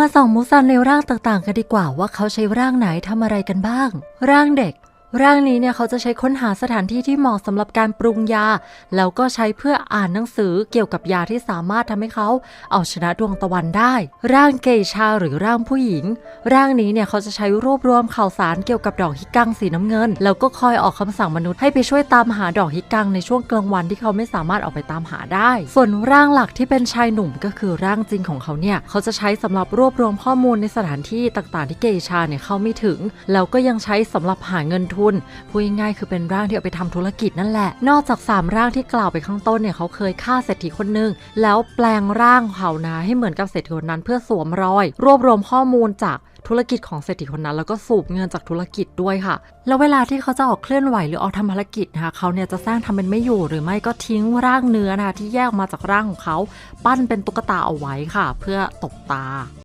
มาส่องมูซันในร่างต่างๆ กันดีกว่าว่าเขาใช้ร่างไหนทำอะไรกันบ้าง ร่างเด็ก ร่างนี้เนี่ยเขาจะใช้ค้นหาสถานที่ที่เหมาะสำหรับการปรุงยา แล้วก็ใช้เพื่ออ่านหนังสือเกี่ยวกับยาที่สามารถทำให้เขาเอาชนะดวงตะวันได้ ร่างเกยชาหรือร่างผู้หญิง ร่างนี้เนี่ยเขาจะใช้รวบรวมข่าวสารเกี่ยวกับดอกฮิกังสีน้ำเงิน แล้วก็คอยออกคำสั่งมนุษย์ให้ไปช่วยตามหาดอกฮิกังในช่วงกลางวันที่เขาไม่สามารถออกไปตามหาได้ ส่วนร่างหลักที่เป็นชายหนุ่มก็คือร่างจริงของเขาเนี่ยเขาจะใช้สำหรับรวบรวมข้อมูลในสถานที่ต่างๆ ที่เกยชาเนี่ยเข้าไม่ถึง แล้วก็ยังใช้สำหรับหาเงินทุนพูดง่ายๆคือเป็นร่างที่เอาไปทำธุรกิจนั่นแหละ นอกจาก 3 ร่างที่กล่าวไปข้างต้นเนี่ยเขาเคยฆ่าเศรษฐีคนหนึ่งแล้วแปลงร่างเขานะให้เหมือนกับเศรษฐีคนนั้นเพื่อสวมรอย รวบรวมข้อมูลจากธุรกิจของเศรษฐีคนนั้นแล้วก็สูบเงินจากธุรกิจด้วยค่ะ แล้วเวลาที่เขาจะออกเคลื่อนไหวหรือออกทำภารกิจนะคะเขาเนี่ยจะสร้างทำเป็นไม่อยู่หรือไม่ก็ทิ้งร่างเนื้อนะคะที่แยกออกมาจากร่างของเขา ปั้นเป็นตุ๊กตาเอาไว้ค่ะ เพื่อตบตา